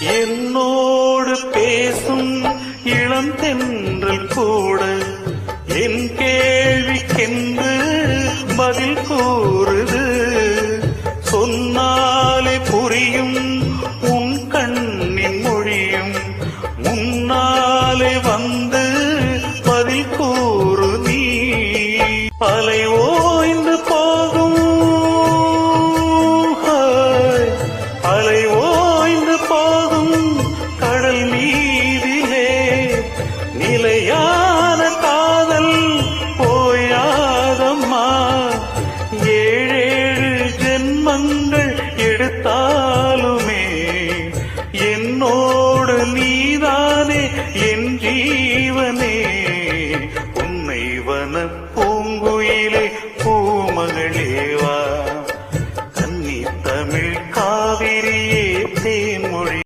என்னோடு பேசும் இளம் தென்றல் கூட என் கேள்விக்கென்று பதில் கூறுது. சொன்னாலே புரியும் உன் கண்ணின் மொழியும் முன்னாலே வந்து பதில் கூறு நீ அலை என்னோடு நீதானே என் ஜீவனே. உன்னை வன பூங்குயிலே பூமகளேவா. கன்னி தமிழ் காவிரியே தேன்